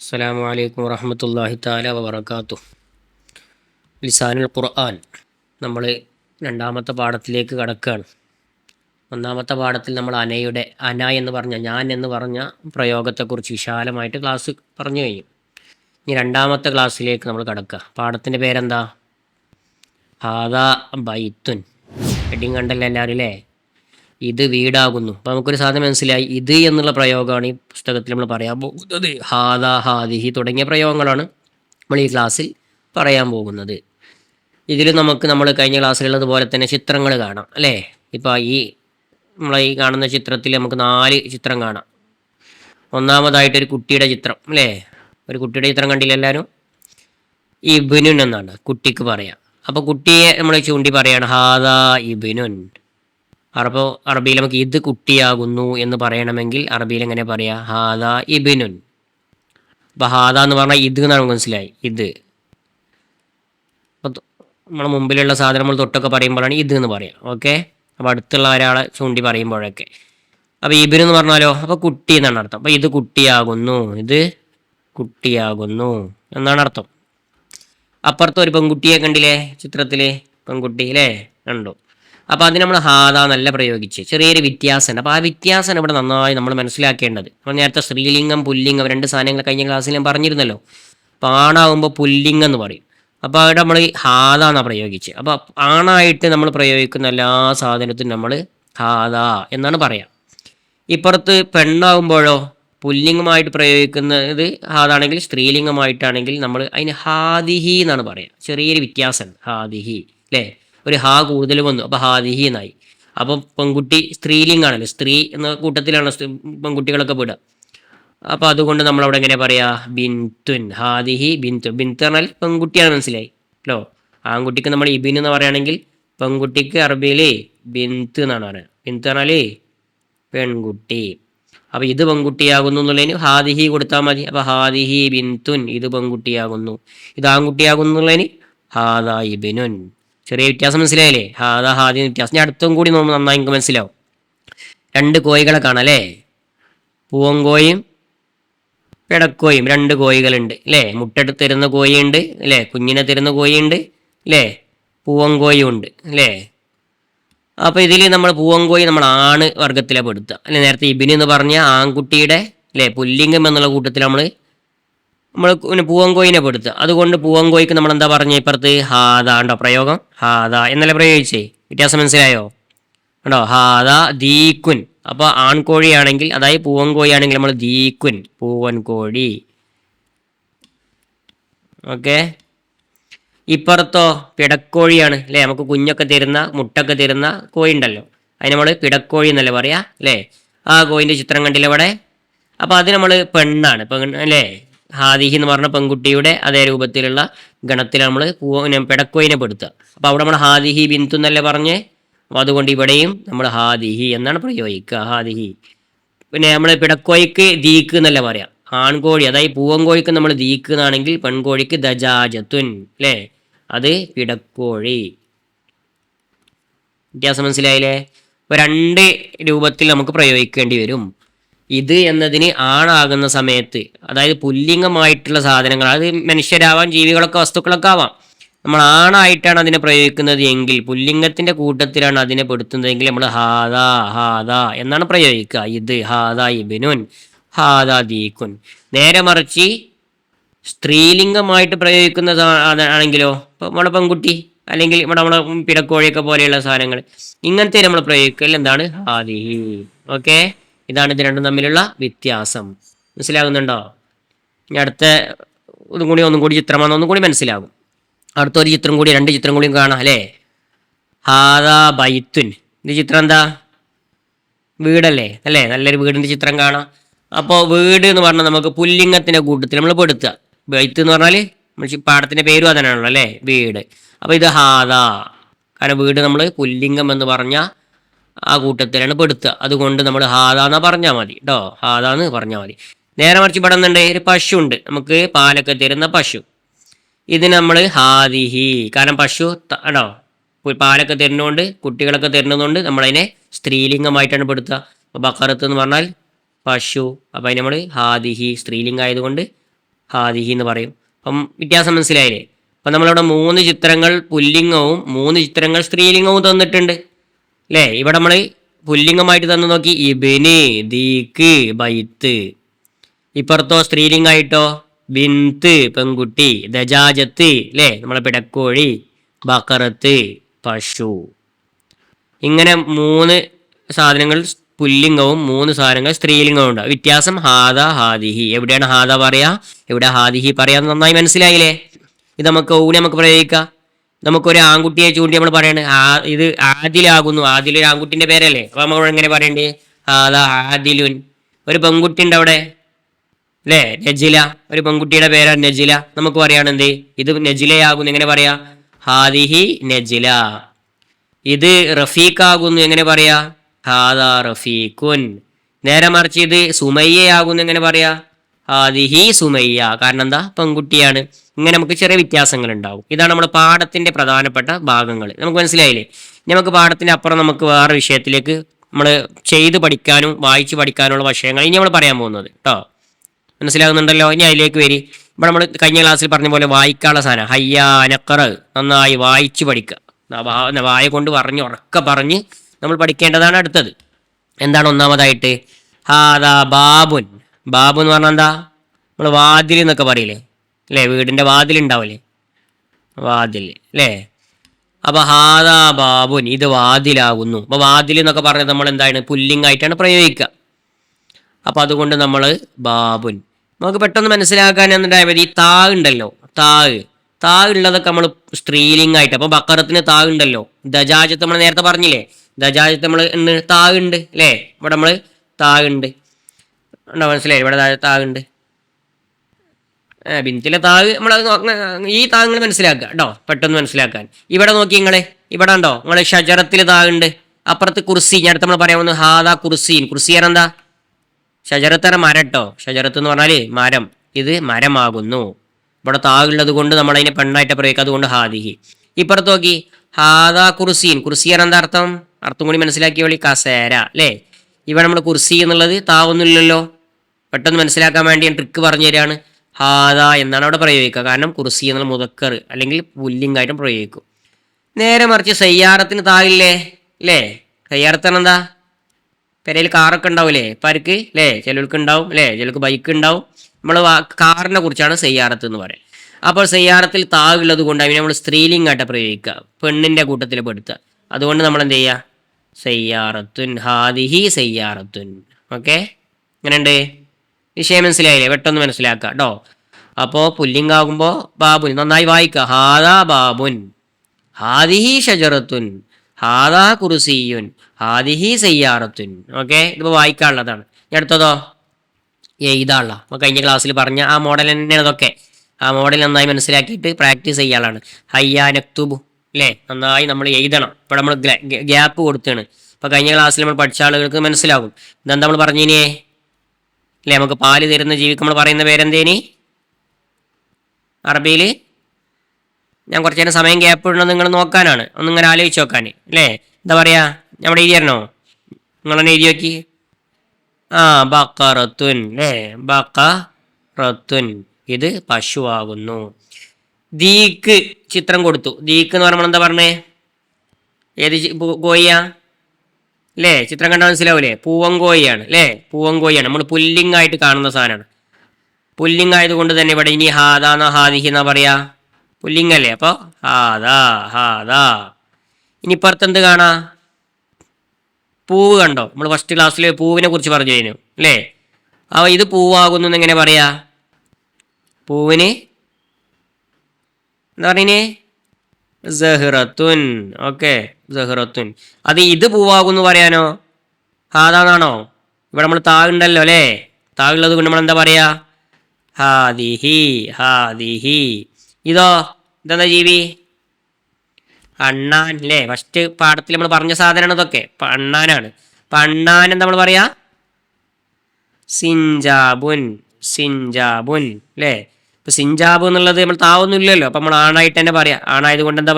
അസ്സലാമു അലൈക്കും വറഹമത്തല്ലാഹി താല വബർക്കാത്തു ലിസാനുൽ ഖുർആൻ നമ്മൾ രണ്ടാമത്തെ പാഠത്തിലേക്ക് കടക്കുകയാണ് ഒന്നാമത്തെ പാഠത്തിൽ നമ്മൾ അനയുടെ അന എന്ന് പറഞ്ഞ ഞാൻ എന്ന് പറഞ്ഞ പ്രയോഗത്തെക്കുറിച്ച് വിശാലമായിട്ട് ക്ലാസ് പറഞ്ഞു കഴിഞ്ഞു. ഇനി രണ്ടാമത്തെ ക്ലാസ്സിലേക്ക് നമ്മൾ കടക്കുക പാഠത്തിന്റെ പേരെന്താ? ഹാദാ ബൈത്തുൻ. ഹെഡിങ് കണ്ടല്ലോ എല്ലാവരും അല്ലേ ഇത് വീടാകുന്നു. അപ്പോൾ നമുക്കൊരു സാധനം മനസ്സിലായി. ഇത് എന്നുള്ള പ്രയോഗമാണ് ഈ പുസ്തകത്തിൽ നമ്മൾ പറയാൻ പോകുന്നത്. ഹാദ ഹാദിഹി തുടങ്ങിയ പ്രയോഗങ്ങളാണ് നമ്മൾ ഈ ക്ലാസ്സിൽ പറയാൻ പോകുന്നത്. ഇതിൽ നമുക്ക് നമ്മൾ കഴിഞ്ഞ ക്ലാസ്സിലുള്ളതുപോലെ തന്നെ ചിത്രങ്ങൾ കാണാം അല്ലേ? ഇപ്പോൾ ഈ നമ്മൾ ഈ കാണുന്ന ചിത്രത്തിൽ നമുക്ക് നാല് ചിത്രം കാണാം. ഒന്നാമതായിട്ട് ഒരു കുട്ടിയുടെ ചിത്രം അല്ലേ? ഒരു കുട്ടിയുടെ ചിത്രം കണ്ടില്ല എല്ലാവരും? ഇബിനുൻ എന്നാണ് കുട്ടിക്ക് പറയാം. അപ്പോൾ കുട്ടിയെ നമ്മൾ ചൂണ്ടി പറയാണ് ഹാദാ ഇബിനുൻ. അപ്പോൾ അറബിയിൽ നമുക്ക് ഇത് കുട്ടിയാകുന്നു എന്ന് പറയണമെങ്കിൽ അറബിയിൽ എങ്ങനെ പറയാ? ഹാദ ഇബിനുൻ. അപ്പോൾ ഹാദ എന്ന് പറഞ്ഞാൽ ഇത് എന്നാണ് മനസ്സിലായി. ഇത്. അപ്പോൾ നമ്മളെ മുമ്പിലുള്ള സാധനം നമ്മൾ തൊട്ടൊക്കെ പറയുമ്പോഴാണ് ഇത് എന്ന് പറയാം. ഓക്കെ? അപ്പോൾ അടുത്തുള്ള ഒരാളെ ചൂണ്ടി പറയുമ്പോഴൊക്കെ. അപ്പോൾ ഇബിൻ എന്ന് പറഞ്ഞാലോ? അപ്പോൾ കുട്ടി എന്നാണ് അർത്ഥം. അപ്പോൾ ഇത് കുട്ടിയാകുന്നു. ഇത് കുട്ടിയാകുന്നു എന്നാണ് അർത്ഥം. അപ്പുറത്ത് ഒരു പെൺകുട്ടിയെ കണ്ടില്ലേ? ചിത്രത്തിൽ പെൺകുട്ടി അല്ലേ? കണ്ടു. അപ്പോൾ അതിന് നമ്മൾ ഹാദ നല്ല പ്രയോഗിച്ച്. ചെറിയൊരു വ്യത്യാസം അപ്പോൾ ആ വ്യത്യാസം ഇവിടെ നന്നായി നമ്മൾ മനസ്സിലാക്കേണ്ടത്. നമ്മൾ നേരത്തെ സ്ത്രീലിംഗം പുല്ലിംഗം രണ്ട് സാധനങ്ങൾ കഴിഞ്ഞ ക്ലാസ്സിൽ ഞാൻ പറഞ്ഞിരുന്നല്ലോ. അപ്പോൾ പുല്ലിംഗം എന്ന് പറയും. അപ്പോൾ അവിടെ നമ്മൾ ഹാദ എന്നാണ് പ്രയോഗിച്ച്. അപ്പോൾ ആണായിട്ട് നമ്മൾ പ്രയോഗിക്കുന്ന എല്ലാ സാധനത്തിനും നമ്മൾ ഹാദ എന്നാണ് പറയാം. ഇപ്പുറത്ത് പെണ്ണാകുമ്പോഴോ പുല്ലിംഗമായിട്ട് പ്രയോഗിക്കുന്നത് ഹാദാണെങ്കിൽ സ്ത്രീലിംഗമായിട്ടാണെങ്കിൽ നമ്മൾ അതിന് ഹാദിഹി എന്നാണ് പറയുക ചെറിയൊരു വ്യത്യാസം ഹാദിഹി അല്ലേ? ഒരു ഹാ കൂടുതൽ വന്നു. അപ്പോൾ ഹാദിഹി എന്നായി. അപ്പം പെൺകുട്ടി സ്ത്രീലിംഗാണല്ലോ. സ്ത്രീ എന്ന കൂട്ടത്തിലാണ് പെൺകുട്ടികളൊക്കെ വിടുക അപ്പോൾ അതുകൊണ്ട് നമ്മൾ അവിടെ എങ്ങനെ പറയാ? ബിന്തുൻ ഹാദിഹി ബിന്തു ബിൻത്ത് പറഞ്ഞാൽ പെൺകുട്ടിയാണ് മനസ്സിലായി. അല്ലോ ആൺകുട്ടിക്ക് നമ്മൾ ഇബിൻ എന്ന് പറയുകയാണെങ്കിൽ പെൺകുട്ടിക്ക് അറബിയിൽ ബിന്ത് എന്നാണ് പറയുന്നത് ബിൻത്ത് പറഞ്ഞാൽ പെൺകുട്ടി. അപ്പോൾ ഇത് പെൺകുട്ടിയാകുന്നു എന്നുള്ളതിന് ഹാദിഹി കൊടുത്താൽ മതി. അപ്പോൾ ഹാദിഹി ബിന്തുൻ ഇത് പെൺകുട്ടിയാകുന്നു. ഇത് ആൺകുട്ടിയാകുന്നു എന്നുള്ളതിന് ഹാദാ ഇബിനുൻ. ചെറിയ വ്യത്യാസം മനസ്സിലായില്ലേ? ഹാദാ ഹാദി വ്യത്യാസം. ഞാൻ അടുത്തും കൂടി നോക്കുമ്പോൾ നന്നായി നിങ്ങൾക്ക് മനസ്സിലാവും. രണ്ട് കോഴികളെ കാണാം അല്ലേ? പൂവങ്കോയും പിടക്കോയും. രണ്ട് കോഴികളുണ്ട് അല്ലേ? മുട്ടെടുത്ത് തരുന്ന കോഴിയുണ്ട് അല്ലേ? കുഞ്ഞിനെ തരുന്ന കോഴിയുണ്ട് അല്ലേ? പൂവങ്കോയും ഉണ്ട് അല്ലേ? അപ്പോൾ ഇതിൽ നമ്മൾ പൂവങ്കോയി നമ്മൾ ആണ് വർഗത്തിലെ പെടുത്തുക. അല്ലെ നേരത്തെ ഇബിന് എന്ന് പറഞ്ഞ ആൺകുട്ടിയുടെ അല്ലേ പുല്ലിംഗം എന്നുള്ള കൂട്ടത്തിൽ നമ്മൾ നമ്മൾ പിന്നെ പൂവങ്കോയിനെ പെടുത്തുക. അതുകൊണ്ട് പൂവങ്കോയ്ക്ക് നമ്മൾ എന്താ പറഞ്ഞു ഇപ്പുറത്ത്? ഹാദ ഉണ്ടോ പ്രയോഗം? ഹാദ എന്നല്ലേ പ്രയോഗിച്ചേ? വ്യത്യാസം മനസ്സിലായോ? ഉണ്ടോ? ഹാദ ദീക്കുൻ. അപ്പോൾ ആൺകോഴിയാണെങ്കിൽ അതായത് പൂവൻകോഴി ആണെങ്കിൽ നമ്മൾ ദീക്കുൻ. പൂവൻ കോഴി ഓക്കെ. ഇപ്പുറത്തോ പിടക്കോഴിയാണ് അല്ലേ? നമുക്ക് കുഞ്ഞൊക്കെ തരുന്ന മുട്ടൊക്കെ തരുന്ന കോഴി ഉണ്ടല്ലോ. അതിന് നമ്മൾ പിടക്കോഴി എന്നല്ലേ പറയാ അല്ലേ? ആ കോഴിന്റെ ചിത്രം കണ്ടില്ല ഇവിടെ അപ്പോൾ അത് നമ്മൾ പെണ്ണാണ് പെണ്ണ് അല്ലേ? ഹാദിഹി എന്ന് പറഞ്ഞ പെൺകുട്ടിയുടെ അതേ രൂപത്തിലുള്ള ഗണത്തിൽ നമ്മൾ പെടക്കോയിനെ പെടുത്തുക. അപ്പോൾ അവിടെ നമ്മൾ ഹാദിഹി ബിന്ദു എന്നല്ലേ പറഞ്ഞ്? അതുകൊണ്ട് ഇവിടെയും നമ്മൾ ഹാദിഹി എന്നാണ് പ്രയോഗിക്കുക. ഹാദിഹി. പിന്നെ നമ്മൾ പിടക്കോയ്ക്ക് ദീക്ക് എന്നല്ലേ പറയാം? ആൺകോഴി അതായത് പൂവൻകോഴിക്ക് നമ്മൾ ദീക്ക് എന്നാണെങ്കിൽ പെൺകോഴിക്ക് ദജാജത്തുൻ അല്ലേ? അത് പിടക്കോഴി. വ്യത്യാസം മനസ്സിലായില്ലേ? ഇപ്പോൾ രണ്ട് രൂപത്തിൽ നമുക്ക് പ്രയോഗിക്കേണ്ടി വരും. ഇത് എന്നതിന് ആണാകുന്ന സമയത്ത് അതായത് പുല്ലിംഗമായിട്ടുള്ള സാധനങ്ങൾ അത് മനുഷ്യരാവാം ജീവികളൊക്കെ വസ്തുക്കളൊക്കെ ആവാം. നമ്മൾ ആണായിട്ടാണ് അതിനെ പ്രയോഗിക്കുന്നത് എങ്കിൽ പുല്ലിംഗത്തിന്റെ കൂട്ടത്തിലാണ് അതിനെ പെടുത്തുന്നതെങ്കിൽ നമ്മൾ ഹാദാ ഹാദാ എന്നാണ് പ്രയോഗിക്കുക. ഇത് ഹാദാ ഇബിനുൻ ഹാദാ ദീക്കുൻ നേരെ മറിച്ച് സ്ത്രീലിംഗമായിട്ട് പ്രയോഗിക്കുന്ന ആണെങ്കിലോ? ഇപ്പം നമ്മുടെ പെൺകുട്ടി അല്ലെങ്കിൽ ഇവിടെ നമ്മുടെ പിടക്കോഴിയൊക്കെ പോലെയുള്ള സാധനങ്ങൾ ഇങ്ങനത്തെ നമ്മൾ പ്രയോഗിക്കൽ എന്താണ്? ഹാദിഹി ഓക്കെ? ഇതാണ് ഇത് രണ്ടും തമ്മിലുള്ള വ്യത്യാസം. മനസ്സിലാകുന്നുണ്ടോ? ഇനി അടുത്ത ഒന്നും കൂടി ഒന്നും കൂടി ചിത്രമാണെന്ന് ഒന്നും കൂടി മനസ്സിലാകും. അടുത്തൊരു ചിത്രം കൂടി രണ്ട് ചിത്രം കൂടിയും കാണാം അല്ലേ? ഹാദാ ബൈത്തുൻ. ഇത് ചിത്രം എന്താ? വീടല്ലേ? അല്ലേ? നല്ലൊരു വീടിന്റെ ചിത്രം കാണാം. അപ്പോൾ വീട് എന്ന് പറഞ്ഞാൽ നമുക്ക് പുല്ലിംഗത്തിന്റെ കൂട്ടത്തിൽ നമ്മൾ പെടുത്തുക. ബൈത്ത് എന്ന് പറഞ്ഞാൽ മനുഷ്യ പാടത്തിന്റെ പേരും അതിനാണല്ലോ അല്ലേ? വീട്. അപ്പോൾ ഇത് ഹാദാ. കാരണം വീട് നമ്മൾ പുല്ലിംഗം എന്ന് പറഞ്ഞ ആ കൂട്ടത്തിലാണ് പെടുത്തുക. അതുകൊണ്ട് നമ്മൾ ഹാദാന്ന് പറഞ്ഞാൽ മതി. കേട്ടോ ഹാദാന്ന് പറഞ്ഞാൽ മതി. നേരെ മറിച്ച് പെടുന്നുണ്ട് ഒരു പശു ഉണ്ട് നമുക്ക് പാലൊക്കെ തരുന്ന പശു. ഇതിന് നമ്മൾ ഹാദിഹി. കാരണം പശു ആണോ? പാലൊക്കെ തരുന്നതുകൊണ്ട് കുട്ടികളൊക്കെ തരുന്നതുകൊണ്ട് നമ്മളതിനെ സ്ത്രീലിംഗമായിട്ടാണ് പെടുത്തുക. അപ്പോൾ ബക്കറത്ത് എന്ന് പറഞ്ഞാൽ പശു. അപ്പോൾ അതിന് നമ്മൾ ഹാദിഹി സ്ത്രീലിംഗം ആയതുകൊണ്ട് ഹാദിഹി എന്ന് പറയും. അപ്പം വ്യത്യാസം മനസ്സിലായില്ലേ? അപ്പം നമ്മളിവിടെ മൂന്ന് ചിത്രങ്ങൾ പുല്ലിംഗവും മൂന്ന് ചിത്രങ്ങൾ സ്ത്രീലിംഗവും തന്നിട്ടുണ്ട്. അല്ലേ ഇവിടെ നമ്മൾ പുല്ലിംഗമായിട്ട് തന്നു നോക്കി. ഇബിന് ദീക്ക് ബൈത്ത്. ഇപ്പുറത്തോ സ്ത്രീലിംഗായിട്ടോ? ബിന്ത് പെൺകുട്ടി. ദജാജത്ത് അല്ലേ നമ്മളെ പിടക്കോഴി ബക്കറത്ത് പശു. ഇങ്ങനെ മൂന്ന് സാധനങ്ങൾ പുല്ലിംഗവും മൂന്ന് സാധനങ്ങൾ സ്ത്രീലിംഗവും ഉണ്ട്. വ്യത്യാസം ഹാദ ഹാദിഹി. എവിടെയാണ് ഹാദ പറയാ? എവിടെ ഹാദിഹി പറയാന്ന് നന്നായി മനസ്സിലായില്ലേ? ഇത് നമുക്ക് ഊനെ നമുക്ക് പ്രയോഗിക്കാം. നമുക്കൊരു ആൺകുട്ടിയെ ചൂണ്ടി നമ്മൾ പറയണേ ആ ഇത് ആദിലാകുന്നു. ആദിൽ ഒരു ആൺകുട്ടിന്റെ പേരല്ലേ? അപ്പൊ നമ്മൾ എങ്ങനെ പറയണ്ടേ? അതാ ആദിലുൻ. ഒരു പെൺകുട്ടി ഉണ്ട് അവിടെ അല്ലേ? നജില. ഒരു പെൺകുട്ടിയുടെ പേരാണ് നജില. നമുക്ക് പറയാണ് എന്ത്? ഇത് നജിലയാകുന്നു. എങ്ങനെ പറയാ? ഹാദിഹി നജില. ഇത് റഫീഖാകുന്നു. എങ്ങനെ പറയാ? ഹാദാ റഫീഖുൻ. നേരെ മറിച്ച് ഇത് സുമയ്യയാകുന്നു. എങ്ങനെ പറയാ? ഹാദിഹി സുമയ്യ. കാരണം എന്താ? പെൺകുട്ടിയാണ്. ഇങ്ങനെ നമുക്ക് ചെറിയ വ്യത്യാസങ്ങൾ ഉണ്ടാവും ഇതാണ് നമ്മുടെ പാഠത്തിന്റെ പ്രധാനപ്പെട്ട ഭാഗങ്ങൾ നമുക്ക് മനസ്സിലായില്ലേ? നമുക്ക് പാഠത്തിന്റെ അപ്പുറം നമുക്ക് വേറെ വിഷയത്തിലേക്ക് നമ്മൾ ചെയ്ത് പഠിക്കാനും വായിച്ച് പഠിക്കാനുള്ള വിഷയങ്ങൾ ഇനി നമ്മൾ പറയാൻ പോകുന്നത് കേട്ടോ മനസ്സിലാകുന്നുണ്ടല്ലോ? ഇനി അതിലേക്ക് വരി. ഇവിടെ നമ്മൾ കഴിഞ്ഞ ക്ലാസ്സിൽ പറഞ്ഞ പോലെ വായിക്കാനുള്ള സാധനം. ഹയ്യ അനക്കറ് നന്നായി വായിച്ച് പഠിക്കുക വായ കൊണ്ട് പറഞ്ഞ് ഉറക്ക പറഞ്ഞ് നമ്മൾ പഠിക്കേണ്ടതാണ് അടുത്തത്. എന്താണ് ഒന്നാമതായിട്ട്? ഹാദാ ബാബുൻ. ബാബു എന്ന് പറഞ്ഞാൽ എന്താ? നമ്മൾ വാതിൽ എന്നൊക്കെ പറയില്ലേ? അല്ലേ വീടിന്റെ വാതിൽ ഉണ്ടാവില്ലേ വാതിൽ അല്ലേ അപ്പൊ ഹാദാ ബാബുൻ ഇത് വാതിലാകുന്നു. അപ്പൊ വാതിൽ എന്നൊക്കെ പറഞ്ഞത് നമ്മൾ എന്താണ് പുല്ലിംഗ് ആയിട്ടാണ് പ്രയോഗിക്കുക. അപ്പൊ അതുകൊണ്ട് നമ്മൾ ബാബുൻ. നമുക്ക് പെട്ടെന്ന് മനസ്സിലാക്കാൻ എന്തായാൽ മതി താ ഉണ്ടല്ലോ താഗ് താ ഉള്ളതൊക്കെ നമ്മൾ സ്ത്രീലിംഗ് ആയിട്ട്. അപ്പൊ ബക്കറത്തിന് താ ഉണ്ടല്ലോ. ദജാജത്ത് നമ്മൾ നേരത്തെ പറഞ്ഞില്ലേ? ദജാജത്ത് നമ്മൾ താ ഉണ്ട് അല്ലേ ഇവിടെ നമ്മൾ താ ഉണ്ടോ. മനസ്സിലായി ഇവിടെ താ ഉണ്ട്. ബിന്ദിലെ താങ് നമ്മൾ ഈ താങ്ങൾ മനസ്സിലാക്കുക കേട്ടോ പെട്ടെന്ന് മനസ്സിലാക്കാൻ. ഇവിടെ നോക്കി നിങ്ങളെ ഇവിടെ ഉണ്ടോ? നിങ്ങൾ ഷജറത്തിൽ താങ്ങുണ്ട്. അപ്പുറത്ത് കുർസി ഞാൻ അടുത്ത് നമ്മൾ പറയാൻ വന്നു ഹാദാ കുർസീൻ. കുർസി എന്താ? ഷജറത്തറ മരം കേട്ടോ. ഷജറത്ത് എന്ന് പറഞ്ഞാൽ മരം. ഇത് മരമാകുന്നു. ഇവിടെ താകുള്ളത് കൊണ്ട് നമ്മൾ അതിനെ പെണ്ണായിട്ട് പ്രയോഗിക്കുക. അതുകൊണ്ട് ഹാദിഹി. ഇപ്പുറത്ത് നോക്കി ഹാദാ കുർസീൻ. കുർസി എന്താ അർത്ഥം? അർത്ഥം കൂടി മനസ്സിലാക്കിയ വിളി കസേര അല്ലേ? ഇവിടെ നമ്മൾ കുർസി എന്നുള്ളത് താവൊന്നുമില്ലല്ലോ. പെട്ടെന്ന് മനസ്സിലാക്കാൻ വേണ്ടി ഞാൻ ട്രിക്ക് പറഞ്ഞു തരാണ് ഹാദ എന്നാണ് അവിടെ പ്രയോഗിക്കുക. കാരണം കുർസി എന്നുള്ള മുതക്കർ അല്ലെങ്കിൽ പുല്ലിംഗായിട്ടും പ്രയോഗിക്കും. നേരെ മറിച്ച് സയ്യാറത്തിന് താഴില്ലേ? അല്ലേ സയ്യാറത്താണ് എന്താ? പെരയിൽ കാറൊക്കെ ഉണ്ടാവില്ലേ പരിക്ക് അല്ലേ ചിലർക്ക് ഉണ്ടാവും അല്ലേ ചിലർക്ക് ബൈക്ക് ഉണ്ടാവും. നമ്മൾ കാറിനെ കുറിച്ചാണ് സയ്യാറത്ത് എന്ന് പറയാം അപ്പോൾ സയ്യാറത്തിൽ താവുള്ളത് കൊണ്ട് അതിനെ നമ്മൾ സ്ത്രീലിംഗായിട്ട് പ്രയോഗിക്കുക. പെണ്ണിന്റെ കൂട്ടത്തിൽ പെടുത്തുക. അതുകൊണ്ട് നമ്മൾ എന്ത് ചെയ്യുക? സയ്യാറത്തുൻ ഹാദിഹി സയ്യാറത്തുൻ. ഓക്കെ? എങ്ങനെയുണ്ട്? വിഷയം മനസ്സിലായില്ലേ? പെട്ടെന്ന് മനസ്സിലാക്കുക കേട്ടോ അപ്പോൾ പുല്ലിംഗാകുമ്പോൾ ബാബുൻ നന്നായി വായിക്കുക ഹാദാ ബാബുൻ ഹാദിഹി ഷജറത്തുൻ ഹാദാ കുറുസിയുൻ ഹാദിഹി സയ്യാറത്തുൻ. ഓക്കെ? ഇതിപ്പോൾ വായിക്കാനുള്ളതാണ്. അടുത്തതോ? എഴുതാനുള്ള അപ്പോൾ കഴിഞ്ഞ ക്ലാസ്സിൽ പറഞ്ഞ ആ മോഡൽ തന്നെയാണ് ആ മോഡൽ നന്നായി മനസ്സിലാക്കിയിട്ട് പ്രാക്ടീസ് ചെയ്യാനുള്ളതാണ് ഹയ്യാ നക്തുബു അല്ലേ നന്നായി നമ്മൾ എഴുതണം. ഇപ്പോൾ നമ്മൾ ഗ്യാപ്പ് കൊടുത്താണ്. ഇപ്പോൾ കഴിഞ്ഞ ക്ലാസ്സിൽ നമ്മൾ പഠിച്ച ആളുകൾക്ക് മനസ്സിലാകും. ഇതെന്താ നമ്മൾ പറഞ്ഞിനിയേ? അല്ലേ? നമുക്ക് പാൽ തരുന്ന ജീവിക്ക് നമ്മൾ പറയുന്ന പേരെന്തേനി? അറബിയിൽ ഞാൻ കുറച്ച് നേരം സമയം ഗ്യാപ്പ് ഇടണം നിങ്ങൾ നോക്കാനാണ്. ഒന്നിങ്ങനെ ആലോചിച്ച് നോക്കാൻ അല്ലേ? എന്താ പറയാ? നമ്മുടെ എഴുതി തരണോ? നിങ്ങളെന്നെ എഴുതി നോക്കി. ആ ബക്കറത്തുൻ അല്ലേ? ബക്കറത്തുൻ. ഇത് പശുവാകുന്നു. ദീക്ക് ചിത്രം കൊടുത്തു. ദീക്ക് എന്ന് പറയുമ്പോൾ എന്താ പറഞ്ഞേ? ഏത് കോഴിയാ അല്ലേ ചിത്രം കണ്ടാൽ മനസ്സിലാവൂലേ? പൂവങ്കോയിയാണ് അല്ലേ പൂവങ്കോയിയാണ് നമ്മൾ പുല്ലിംഗ് ആയിട്ട് കാണുന്ന സാധനമാണ്. പുല്ലിംഗ് ആയതുകൊണ്ട് തന്നെ ഇവിടെ ഇനി ഹാദാന്ന ഹാദിഹി എന്നാ പറയാ? പുല്ലിംഗ് അല്ലേ? അപ്പോൾ ഹാദാ ഹാദാ. ഇനി ഇപ്പുറത്ത് എന്ത് കാണാ? പൂവ് കണ്ടോ? നമ്മൾ ഫസ്റ്റ് ക്ലാസ്സിൽ പൂവിനെ കുറിച്ച് പറഞ്ഞു കഴിഞ്ഞു അല്ലേ ആ ഇത് പൂവാകുന്നു എന്നെങ്ങനെ പറയാ? പൂവിന് എന്താ പറയുന്നേ സഹ്റത്തുൻ. ഓക്കെ. സഹ്റത്തുൻ. അത് ഇത് പൂവാകുന്നു പറയാനോ? ഹാദാന്നാണോ? ഇവിടെ നമ്മൾ താഴുണ്ടല്ലോ അല്ലേ? താഴുള്ളത് കൊണ്ട് നമ്മൾ എന്താ പറയാ? ഹാദിഹി ഹാദിഹി. ഇതോ ഇതെന്താ ജീവി? അണ്ണാൻ അല്ലേ ഫസ്റ്റ് പാഠത്തിൽ നമ്മൾ പറഞ്ഞ സാധനമാണ് ഇതൊക്കെ. അണ്ണാനാണ്. അപ്പൊ അണ്ണാൻ എന്താ നമ്മൾ പറയാ? സിഞ്ചാബുൻ സിഞ്ചാബുൻ അല്ലേ ഇപ്പൊ സിഞ്ചാബ് എന്നുള്ളത് നമ്മൾ താവൊന്നും ഇല്ലല്ലോ അപ്പൊ നമ്മൾ ആണായിട്ട് തന്നെ പറയാ. ആണായത് കൊണ്ട് എന്താ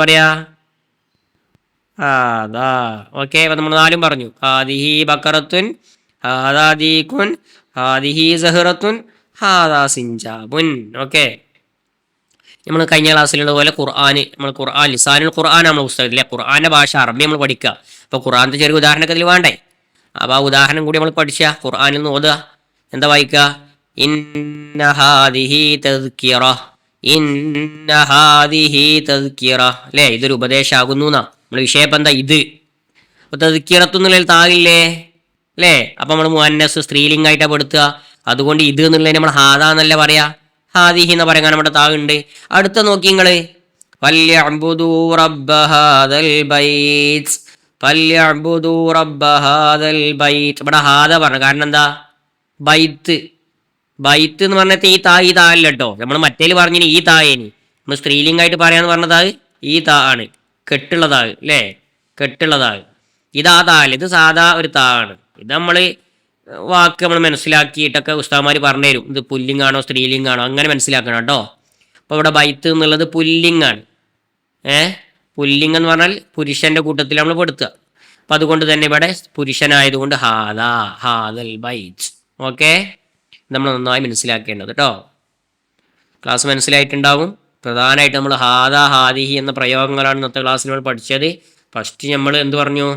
ഓക്കെ അപ്പം നമ്മൾ നാലും പറഞ്ഞു. ഹാദിഹി ബക്കറത്തുൻ ഹാദാദീഖുൻ ഹാദിഹി സഹറത്തുൻ ഹാദാ സിഞ്ചാബുൻ. ഓക്കെ. നമ്മൾ കഴിഞ്ഞ ക്ലാസ്സിലുള്ള പോലെ ഖുർആൻ നമ്മൾ ഖുർആൻ ലിസാനുൽ ഖുർആൻ നമ്മൾ പുസ്തകത്തിലെ ഖുർആന്റെ ഭാഷ അറബി നമ്മൾ പഠിക്കുക. അപ്പോൾ ഖുർആന്റെ ചെറിയ ഉദാഹരണമൊക്കെ ഇതിൽ വേണ്ടേ? അപ്പോൾ ആ ഉദാഹരണം കൂടി നമ്മൾ പഠിച്ച ഖുർആനിൽ നിന്ന് ഓതുക. എന്താ വായിക്കുക? ഇന്ന ഹാദിഹി തദ്കിറ ഇന്ന ഹാദിഹി തദ്കിറ. അല്ലേ? ഇതൊരു ഉപദേശമാകുന്നു എന്നാ. നമ്മൾ വിഷയപ്പം എന്താ ഇത്? അപ്പോൾ തദ്ക്കിറത്തുന്നില്ല താകില്ലേ? അല്ലേ? അപ്പം നമ്മൾ മുന്നസ് സ്ത്രീലിംഗമായിട്ടാണ് പെടുത്തുക. അതുകൊണ്ട് ഇത് എന്നുള്ളതിന് നമ്മൾ ഹാദ എന്നല്ല പറയാ? ഹാദിഹി എന്ന് പറയാൻ നമ്മുടെ താകുണ്ട്. അടുത്ത നോക്കി നിങ്ങൾ ഇവിടെ ഹാദ പറഞ്ഞു കാരണം എന്താ? ബൈത്ത്. ബൈത്ത് എന്ന് പറഞ്ഞാൽ ഈ താ ഈ താ അല്ല നമ്മൾ മറ്റേൽ പറഞ്ഞിന് ഈ തായേനി നമ്മൾ സ്ത്രീലിംഗമായിട്ട് പറയാന്ന് പറഞ്ഞതാ ഈ താ ആണ്. കെട്ടുള്ള താ അല്ലേ കെട്ടുള്ളതാകും ഇതാ താ ഇത് സാധാ ഒരു താണ് ഇത് നമ്മൾ വാക്ക് നമ്മൾ മനസ്സിലാക്കിയിട്ടൊക്കെ ഉസ്താമാർ പറഞ്ഞു തരും ഇത് പുല്ലിങ്ങാണോ സ്ത്രീലിംഗാണോ? അങ്ങനെ മനസ്സിലാക്കണം കേട്ടോ. അപ്പോൾ ഇവിടെ ബൈത്ത് എന്നുള്ളത് പുല്ലിങ്ങാണ്. ഏ? പുല്ലിംഗ് എന്ന് പറഞ്ഞാൽ പുരുഷന്റെ കൂട്ടത്തിൽ നമ്മൾ പെടുത്തുക. അപ്പം അതുകൊണ്ട് തന്നെ ഇവിടെ പുരുഷനായതുകൊണ്ട് ഹാദ ഹാദൽ ബൈറ്റ് ഓക്കെ? നമ്മൾ നന്നായി മനസ്സിലാക്കേണ്ടത് കേട്ടോ. ക്ലാസ് മനസ്സിലായിട്ടുണ്ടാവും. പ്രധാനമായിട്ട് നമ്മൾ ഹാദ ഹാദിഹി എന്ന പ്രയോഗങ്ങളാണ് ഇന്നത്തെ ക്ലാസ്സിൽ നമ്മൾ പഠിച്ചത്. ഫസ്റ്റ് നമ്മൾ എന്ത് പറഞ്ഞു?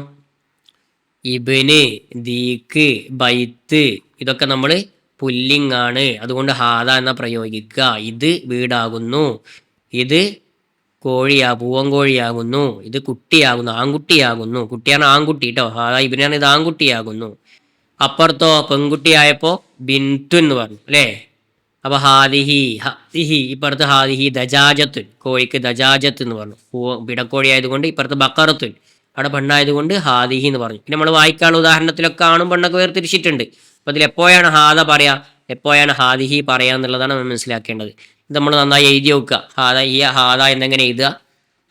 ഇബന് ദീക്ക് ബൈത്ത് ഇതൊക്കെ നമ്മൾ പുല്ലിങ്ങാണ് അതുകൊണ്ട് ഹാദ എന്ന പ്രയോഗിക്കുക. ഇത് വീടാകുന്നു. ഇത് കോഴിയാ പൂവൻ കോഴിയാകുന്നു. ഇത് കുട്ടിയാകുന്നു. ആൺകുട്ടിയാകുന്നു. കുട്ടിയാണ് ആൺകുട്ടി കേട്ടോ ഹാദ ഇബിനാണ് ഇത് ആൺകുട്ടിയാകുന്നു. അപ്പുറത്തോ പെൺകുട്ടിയായപ്പോ ബിന്തു എന്ന് പറഞ്ഞു. അല്ലേ? അപ്പൊ ഹാദിഹി ഹിഹി ഇപ്പുറത്ത് ഹാദിഹി ദജാജത്തുൻ കോഴിക്ക് ദജാജത്ത് എന്ന് പറഞ്ഞു. പൂവ പിടക്കോഴി ആയതുകൊണ്ട് ഇപ്പുറത്ത് ബക്കറത്തുൻ അവിടെ പെണ്ണായതുകൊണ്ട് ഹാദിഹി എന്ന് പറഞ്ഞു. പിന്നെ നമ്മൾ വായിക്കാനുള്ള ഉദാഹരണത്തിലൊക്കെ ആണും പെണ്ണൊക്കെ വേർതിരിച്ചിട്ടുണ്ട്. അപ്പൊ അതിൽ എപ്പോഴാണ് ഹാദ പറയാ? എപ്പോഴാണ് ഹാദിഹി പറയാ എന്നുള്ളതാണ് നമ്മൾ മനസ്സിലാക്കേണ്ടത്. ഇത് നമ്മൾ നന്നായി എഴുതി വെക്കുക. ഹാദ ഈ ഹാദ എന്നെങ്ങനെ എഴുതുക?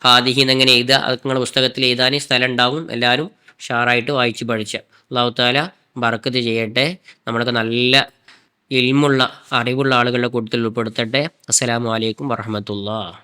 ഹാദിഹി എന്നെങ്ങനെ എഴുതുക? അതൊക്കെ നിങ്ങളെ പുസ്തകത്തിൽ എഴുതാൻ സ്ഥലം ഉണ്ടാവും എല്ലാവരും ഷാറായിട്ട് വായിച്ച് പഠിച്ച. അള്ളാഹു താല ബർക്കത്ത് ചെയ്യട്ടെ. നമ്മളൊക്കെ നല്ല ഇൽമുള്ള അറിവുള്ള ആളുകളുടെ കൂട്ടത്തിൽ ഉൾപ്പെടുത്തട്ടെ. അസ്സലാമു അലൈക്കും വറഹമത്തുള്ള